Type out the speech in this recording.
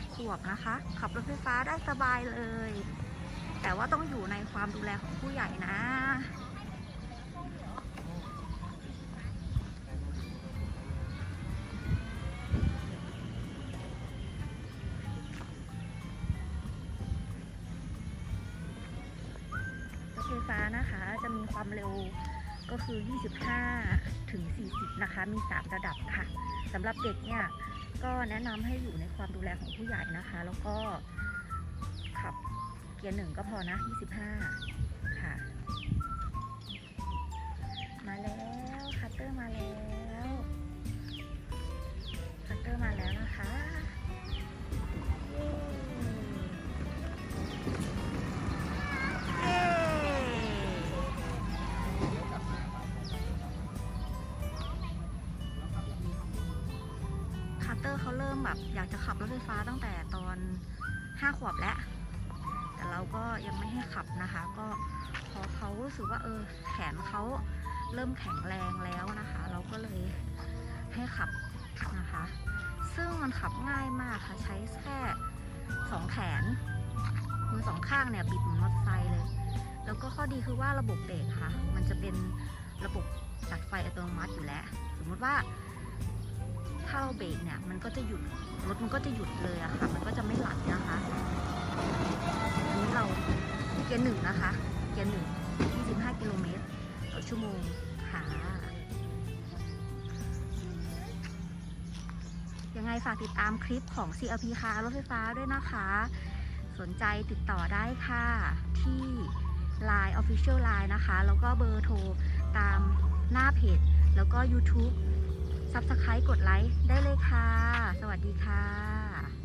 6 ขวบนะคะ ขับรถไฟฟ้าได้สบายเลย แต่ว่าต้องอยู่ในความดูแลของผู้ใหญ่นะรถไฟฟ้านะคะจะมีความเร็ว ก็คือ 25 ถึง 40 นะคะ มี 3 ระดับค่ะสำหรับเด็กเนี่ยก็แนะนำให้อยู่ในความดูแลของผู้ใหญ่นะคะ แล้วก็ขับเกียร์หนึ่งก็พอนะ 25 เตอร์เขาเริ่มแบบอยากจะขับรถไฟฟ้าตั้งแต่ตอน5ขวบแล้ว แต่เราก็ยังไม่ให้ขับนะคะ ก็พอเขารู้สึกว่าเออแขนเขาเริ่มแข็งแรงแล้วนะคะ เราก็เลยให้ขับนะคะ ซึ่งมันขับง่ายมากค่ะ ใช้แค่สองแขนมือสองข้างเนี่ยบิดเหมือนมอเตอร์ไซค์เลย แล้วก็ข้อดีคือว่าระบบเบรกค่ะ มันจะเป็นระบบตัดไฟอัตโนมัติอยู่แล้ว สมมติว่า ถ้าเราเบรกเนี่ยมันก็จะหยุดรถมันก็จะหยุดเลยอะค่ะ มันก็จะไม่ไหลนะคะอันนี้เราเกียร์หนึ่งนะคะ เกียร์หนึ่ง25กิโลเมตรต่อชั่วโมงค่ะยังไงฝากติดตามคลิปของ CLP คารถไฟฟ้าด้วยนะคะ สนใจติดต่อได้ค่ะ ที่ Line Official Line นะคะ แล้วก็เบอร์โทรตามหน้าเพจ แล้วก็ YouTube ซับสไครต์กดไลค์ได้เลยค่ะ สวัสดีค่ะ